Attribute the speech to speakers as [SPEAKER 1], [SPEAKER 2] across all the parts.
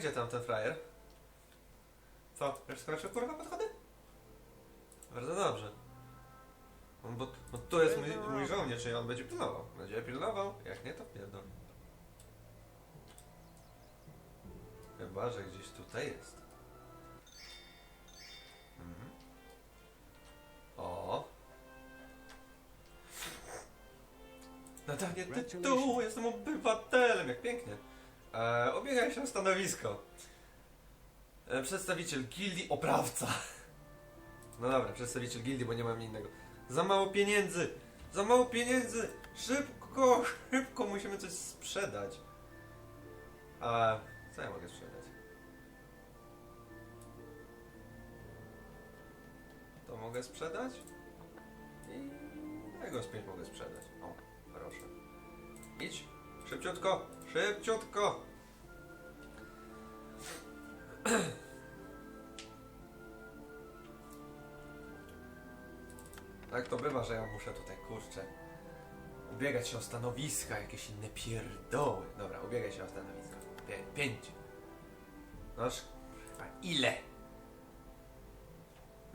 [SPEAKER 1] gdzie tam ten frajer? Co? Już skończył kurwa podchody? Bardzo dobrze. On, bo, bo tu jest mój, mój żołnierz i on będzie pilnował. Będzie pilnował, jak nie to pierdol. Chyba, że gdzieś tutaj jest. Mhm. O. Nadanie tytułu, jestem obywatelem, jak pięknie. E, się o stanowisko. E, przedstawiciel gildii oprawca. No dobra, przedstawiciel gildii, bo nie mam innego. Za mało pieniędzy! Za mało pieniędzy! Szybko, szybko musimy coś sprzedać. A co ja mogę sprzedać? To mogę sprzedać? I tego z pięć mogę sprzedać. O, proszę. Idź, szybciutko, szybciutko! Tak to bywa, że ja muszę tutaj, kurczę, ubiegać się o stanowiska, jakieś inne pierdoły. Dobra, ubiegaj się o stanowisko. Pię pięć. Noż, a ile?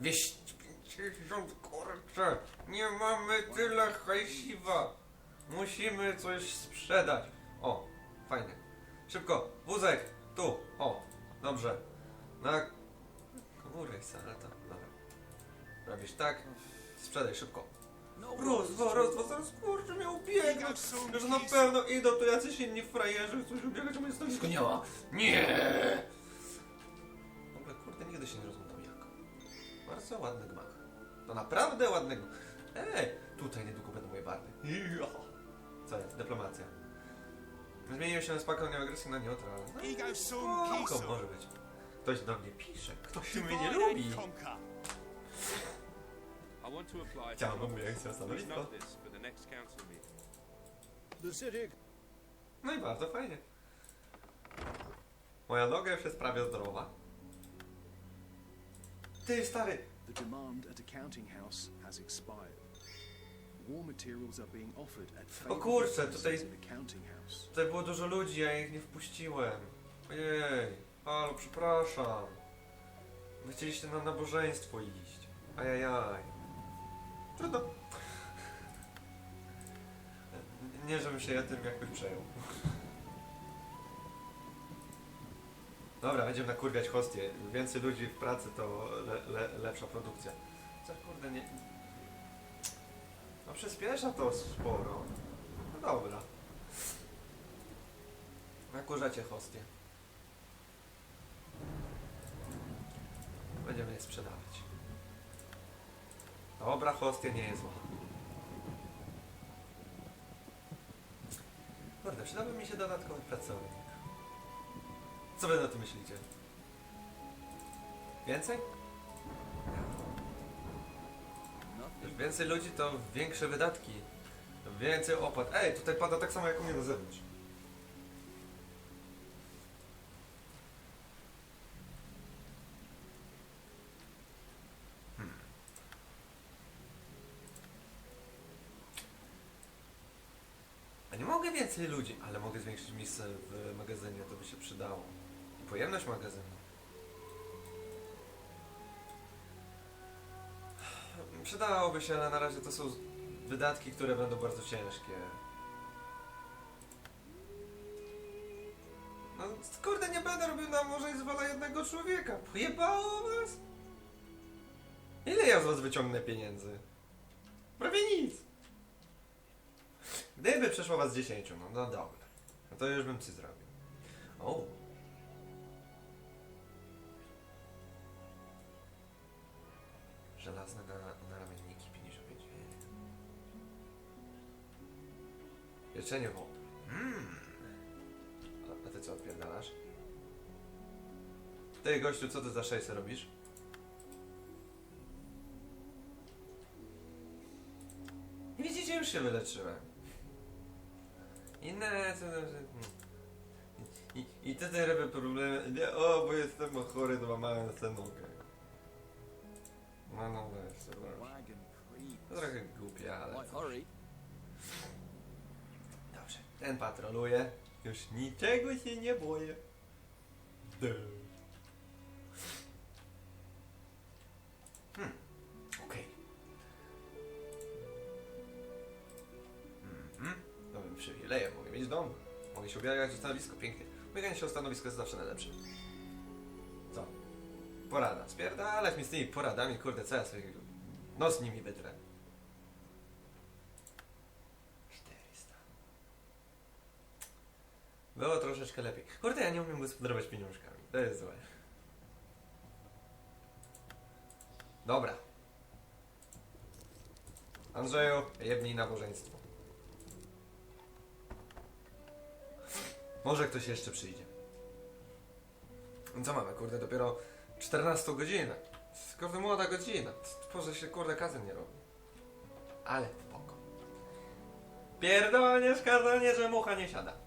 [SPEAKER 1] 250, kurczę, nie mamy tyle hajsiwa. Musimy coś sprzedać. O, fajnie. Szybko, wózek, tu, o, dobrze. Na górę ale to, dobra. Robisz tak, sprzedaj szybko. Roz, dwa, raz, dwa, zaraz kurczę mnie ubiegać. Że na pewno idą tu jacyś inni frajerzy, ubiegać o moje stanowisko. Nie ma. Nie! W ogóle kurde nigdy się nie rozglądał jak. Bardzo ładny gmach. To naprawdę ładny gmach. Ej, tutaj niedługo będą moje barwy. Ja. Co jest? Dyplomacja. Zmienił się z pakowania agresji na neutralny. No,
[SPEAKER 2] kisum.
[SPEAKER 1] może być. Ktoś do mnie pisze. Ktoś mnie nie lubi. Chciałbym
[SPEAKER 3] the
[SPEAKER 1] jak się
[SPEAKER 3] Please
[SPEAKER 1] stanowisko. No i bardzo fajnie. Moja noga już jest prawie zdrowa. Ty stary,
[SPEAKER 4] The demand at a counting house has expired. Favorable
[SPEAKER 1] kurczę, tutaj- tutaj było dużo ludzi, ja ich nie wpuściłem. Ojej, halo, przepraszam. Wy chcieliście na nabożeństwo iść. Ajajaj. Trudno. Nie, żebym się ja tym jakoś przejął. Dobra, będziemy nakurwiać hostie. Więcej ludzi w pracy to le, le, lepsza produkcja. Co kurde nie... No przyspiesza to sporo. No dobra. Nakurzacie hostie. Będziemy je sprzedawać. Dobra, hostia nie jest zła. Kurde, przydałby mi się dodatkowy pracownik. Co wy na to myślicie? Więcej? Więcej ludzi to większe wydatki. Więcej opłat. Ej, tutaj pada tak samo jak u mnie na zewnątrz. Hmm. Nie mogę więcej ludzi, ale mogę zwiększyć miejsce w magazynie, to by się przydało. I pojemność magazynu. Przydałoby się, ale na razie to są wydatki, które będą bardzo ciężkie. No kurde, nie będę robił na morze i zwala jednego człowieka. Pojebało was? Ile ja z was wyciągnę pieniędzy? Prawie nic. Gdyby przeszło was 10, no, no dobra. No to już bym ci zrobił. O. Żelazne Pieczenie wody. Mmm. A, ty co odpierdalasz? Ty gościu, co ty za szejsę robisz? Widzicie, już się wyleczyłem. Inne... co- co- I, i, te te robię problemy. Nie, o, bo jestem chory, to mam tę nogę. No, no, weź.
[SPEAKER 4] Wagon
[SPEAKER 1] To trochę głupie, ale... Ten patroluje. Już niczego się nie boję. Hmm, okej. Mhm. Nowym przywilejem mogę mieć dom. Mogę się ubierać w stanowisko, pięknie. Ubieganie się o stanowisko jest zawsze najlepsze. Co? Porada. Spierdalać mi z tymi poradami, kurde, co ja sobie nos nimi wytrę. Było troszeczkę lepiej. Kurde, ja nie umiem gospodarować pieniążkami. To jest złe. Dobra. Andrzeju, jebnij nabożeństwo. Może ktoś jeszcze przyjdzie. Co mamy, kurde, dopiero 14 godzinę. Kurde, młoda godzina. Może się, kurde, kazem nie robi. Ale spoko. Pierdolnie, skazanie, że mucha nie siada.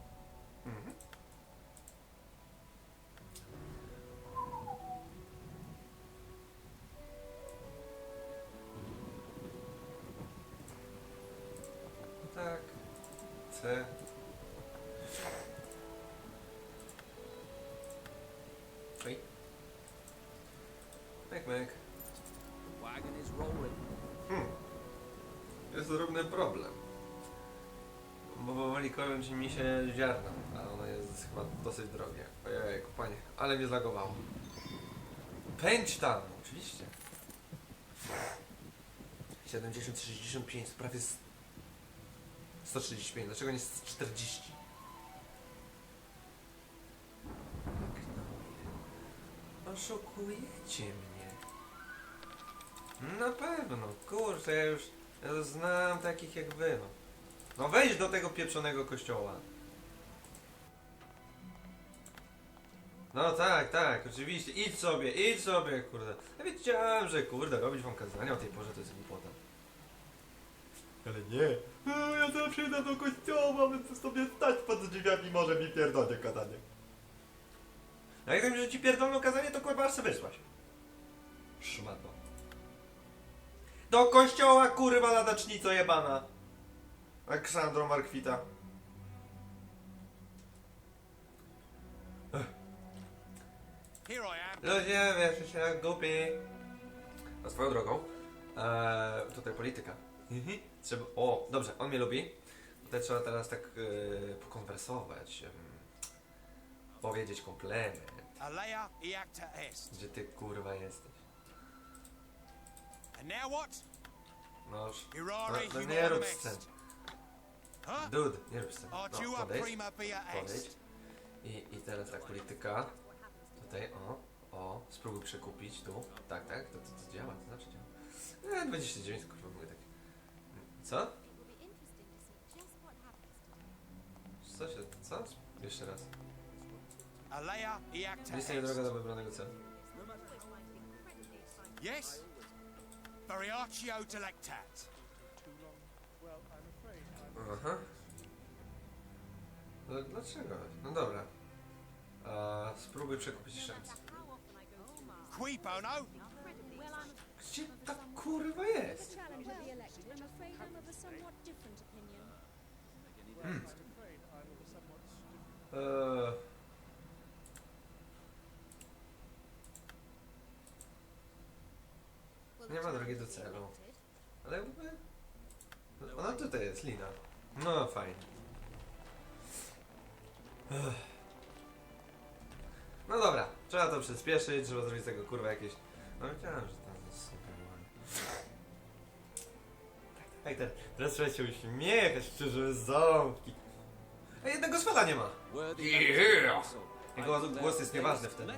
[SPEAKER 1] C. Oj.
[SPEAKER 2] Is rolling.
[SPEAKER 1] Hmm. Jest drobny problem. Bo powoli kończy mi się ziarno, a ono jest chyba dosyć drogie. Ojej, panie, ale mnie zlagowało. Pędź tam, oczywiście. 70, 65, prawie 135, dlaczego nie 40? Oszukujecie mnie. Na pewno, kurczę, ja już ja już znam takich jak wy, no. No wejdź do tego pieprzonego kościoła. No tak, tak, oczywiście, idź sobie, idź sobie, kurde. Ja wiedziałem, że kurde, robić wam kazania o tej porze to jest głupota. Ale nie. No, ja zawsze idę do kościoła, będę sobie stać pod drzwiami, może mi pierdolnie kazanie. A jak wiem, że ci pierdolną kazanie, to kurwa aż se wysłać. Szmato. Do kościoła, kurwa, ladacznico jebana. Aleksandro Markwita. Ludzie, wiesz, się głupi. A swoją drogą, e, tutaj polityka. Mhm. Trzeba, o, dobrze, on mnie lubi. Tutaj trzeba teraz tak e, pokonwersować. em, powiedzieć komplement,
[SPEAKER 2] est.
[SPEAKER 1] gdzie ty kurwa jesteś.
[SPEAKER 2] And now what?
[SPEAKER 1] Noż. No, no nie rób scen. Dude, nie rób scen. No, podejdź. I, I teraz tak, polityka. Tutaj, o, o, spróbuj przekupić tu. Tak, tak, to, to, to działa, to znaczy działa. E, 29, kurwa,
[SPEAKER 5] to
[SPEAKER 1] Co się, co? Jeszcze raz.
[SPEAKER 2] Alea iacta
[SPEAKER 1] Lista nie droga
[SPEAKER 2] est.
[SPEAKER 1] do wybranego celu.
[SPEAKER 2] Yes? Variatio delectat.
[SPEAKER 1] Aha. No, dlaczego? No dobra. A, spróbuj przekupić raz.
[SPEAKER 2] Qui bono?
[SPEAKER 1] Gdzie ta kurwa jest?
[SPEAKER 5] opinion.
[SPEAKER 1] Eee. Nie ma drogi do celu. Ale. Ona tutaj jest, Lina. No, fajnie. No dobra, trzeba to przyspieszyć, trzeba zrobić z tego kurwa jakieś... No wiedziałem, że tam Tak, tak, teraz trzeba się uśmiechać, szczerze ząbki. A jednego spada nie ma. Yeah. Jego głos jest nieważny wtedy.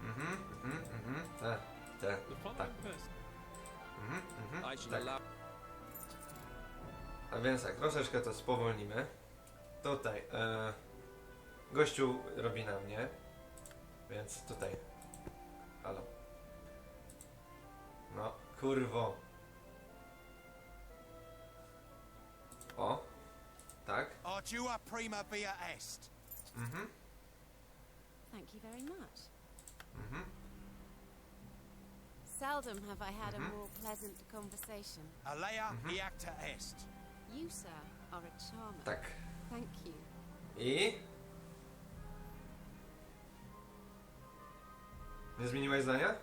[SPEAKER 1] Mhm, mhm, mhm, te, te,
[SPEAKER 6] the
[SPEAKER 1] tak.
[SPEAKER 6] following person.
[SPEAKER 1] Mhm, mhm, tak. A więc tak, troszeczkę to spowolnimy. Tutaj, e, gościu robi na mnie, więc tutaj. Halo. Kurwo. O. Tak.
[SPEAKER 2] Oh, Ardua prima via est.
[SPEAKER 1] Mhm.
[SPEAKER 5] Thank you very much.
[SPEAKER 1] Mhm.
[SPEAKER 5] Seldom have I had a
[SPEAKER 1] mhm.
[SPEAKER 5] more pleasant conversation.
[SPEAKER 2] Alea
[SPEAKER 1] mhm.
[SPEAKER 2] iacta est.
[SPEAKER 5] You, sir, are a charmer.
[SPEAKER 1] Tak.
[SPEAKER 5] Thank you.
[SPEAKER 1] I? Nie zmieniłaś zdania?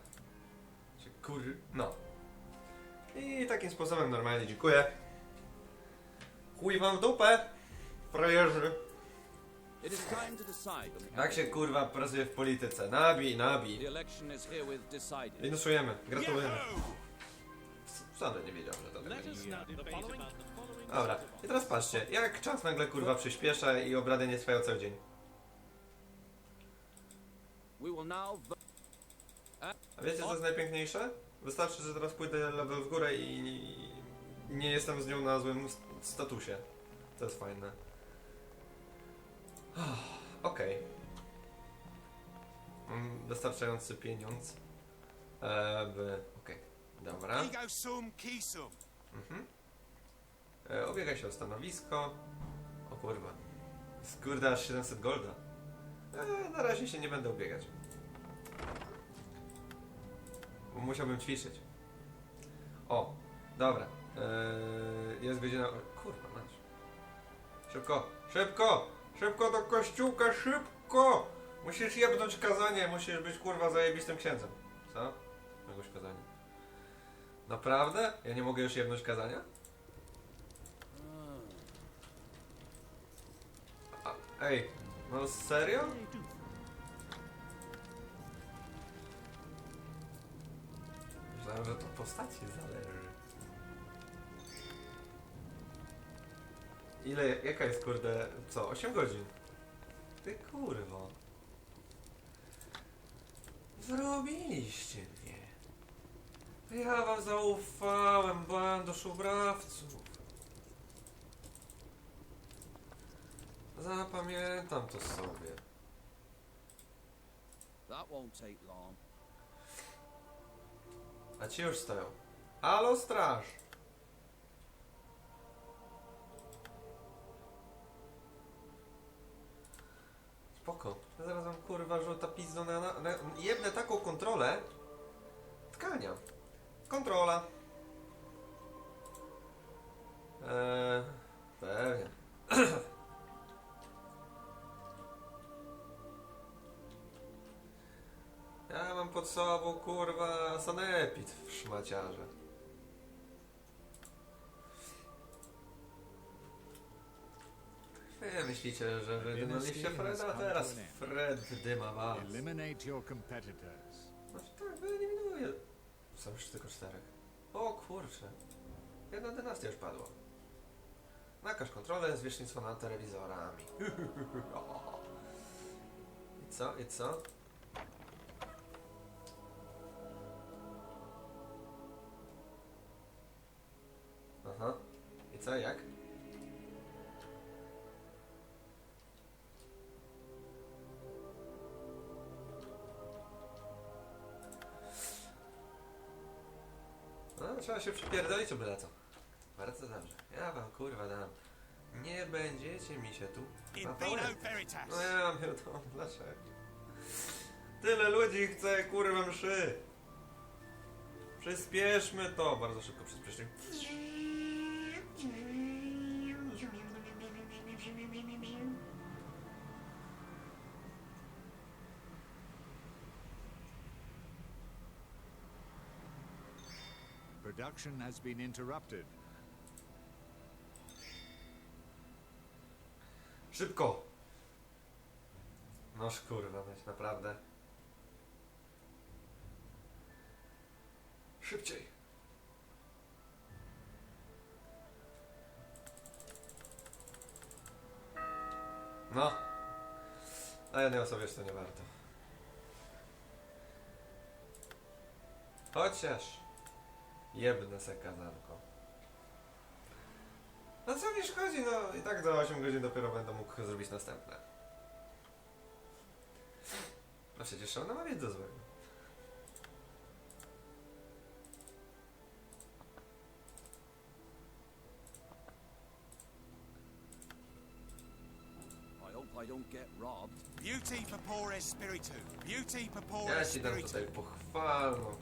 [SPEAKER 1] Czy kur... No. I takim sposobem normalnie dziękuję. Chuj wam w dupę, frajerzy. Jak się kurwa pracuje w polityce?
[SPEAKER 7] Herewith decided.
[SPEAKER 1] Minusujemy, gratulujemy. Wcale nie wiedział, że to
[SPEAKER 6] Let
[SPEAKER 1] będzie. Dobra, i teraz patrzcie, jak czas nagle kurwa przyspiesza i obrady nie trwają cały dzień. A wiecie co jest najpiękniejsze? Wystarczy, że teraz pójdę level w górę i nie jestem z nią na złym st- statusie. To jest fajne. Ah, Okej. Mam wystarczający pieniądz. E, by... Okej, dobra.
[SPEAKER 2] Ki sum.
[SPEAKER 1] Mhm. E, obiega się o stanowisko. O kurwa. Skurde, aż 700 golda. E, na razie się nie będę ubiegać. Musiałbym ćwiczyć. O, dobra. E, jest godzina... Kurwa, mać. Szybko, szybko! Szybko do kościółka, szybko! Musisz jebnąć kazanie, musisz być kurwa zajebistym księdzem. Co? Jakiegoś kazania. Naprawdę? Ja nie mogę już jebnąć kazania? A, ej, no serio? Myślałem, że to postaci zależy. Ile, jaka jest kurde, co, 8 godzin? Ty kurwo. Zrobiliście mnie. Ja wam zaufałem, bando szubrawców. Zapamiętam to sobie.
[SPEAKER 7] That won't take long.
[SPEAKER 1] A ci już stoją. Halo straż! Spoko. Ja zaraz wam kurwa rzuta pizdo na, na, na taką kontrolę tkania. Kontrola. Eee, pod sobą kurwa sanepid w szmaciarze. Wy myślicie, że wydymaliście Freda, a teraz Fred wydyma was.
[SPEAKER 8] Eliminate your competitors.
[SPEAKER 1] No tak, wyeliminuję. Są już tylko czterech. O kurczę. Jedna dynastia już padła. Nakaż kontrolę zwierzchnictwa nad telewizorami. I co? I co? Trzeba się przypierdolić o byle co. Bardzo dobrze. Ja wam kurwa dam. Nie będziecie mi się tu...
[SPEAKER 2] Veritas.
[SPEAKER 1] No ja pierdolę, dlaczego? Tyle ludzi chce kurwa mszy. Przyspieszmy to. Bardzo szybko przyspieszmy.
[SPEAKER 8] Production has been interrupted.
[SPEAKER 1] Szybko! Noż kurwa, weź naprawdę. Szybciej. No. A jednej osobie to nie warto. Chociaż jebnę se kazanko. No co mi szkodzi, no i tak za 8 godzin dopiero będę mógł zrobić następne. No przecież ona ma wiedzę złego.
[SPEAKER 7] I hope I don't get robbed.
[SPEAKER 2] Beauty purpore spiritu. Beauty purpore
[SPEAKER 1] Ja ci dam tutaj pochwalną.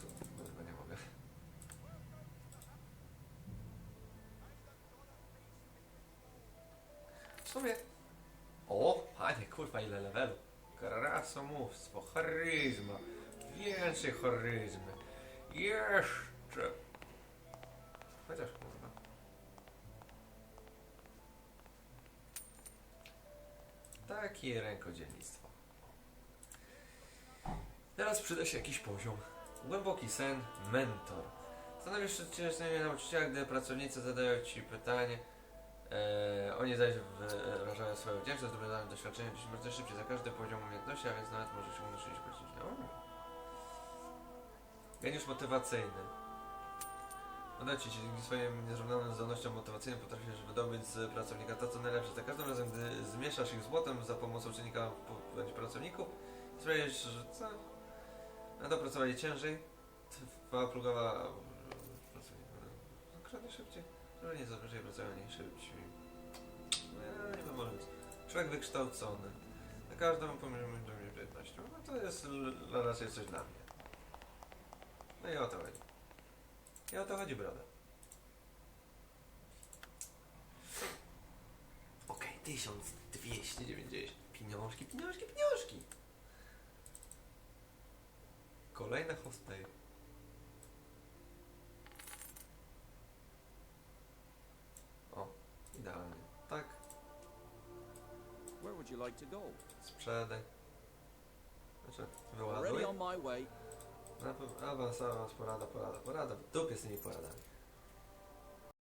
[SPEAKER 1] Sumie. O, panie, kurwa, ile levelu. Krasomówstwo, charyzma, Więcej charyzmy. Jeszcze. Chociaż kurwa. Takie rękodzielnictwo. Teraz przyda się jakiś poziom. Głęboki sen, mentor. Stanowisz się nauczyciela, gdy pracownicy zadają Ci pytanie. E, oni zaś wyrażają swoją wdzięczność, zdobywają doświadczenie dziś bardzo szybciej za każdy poziom umiejętności, a więc nawet może się unoszyć godzinie. Geniusz motywacyjny. Podajcie ci dzięki swoim niezrównanym zdolnościom motywacyjnym potrafisz wydobyć z pracownika to, co najlepsze. Za każdym razem, gdy zmieszasz ich z błotem za pomocą czynnika bądź pracowników, sprawiasz, że co? Będą pracowali ciężej, trwa plugowa kradnie szybciej. Że nie zazwyczaj pracują nie szybciej. No nie wiem, może być. Człowiek wykształcony. Na każdym poziomie do mnie 15. No to jest l- raczej coś dla mnie. No i o to chodzi. I o to chodzi, broda. Okej, 1290. Pieniążki, pieniążki, pieniążki. Kolejna hostel.
[SPEAKER 7] Like to go?
[SPEAKER 1] sprzedaj. Znaczy,
[SPEAKER 7] Already
[SPEAKER 1] wyładuj.
[SPEAKER 7] on my way.
[SPEAKER 1] Na pewno awans, awans, porada, porada, porada. W dupie z tymi poradami.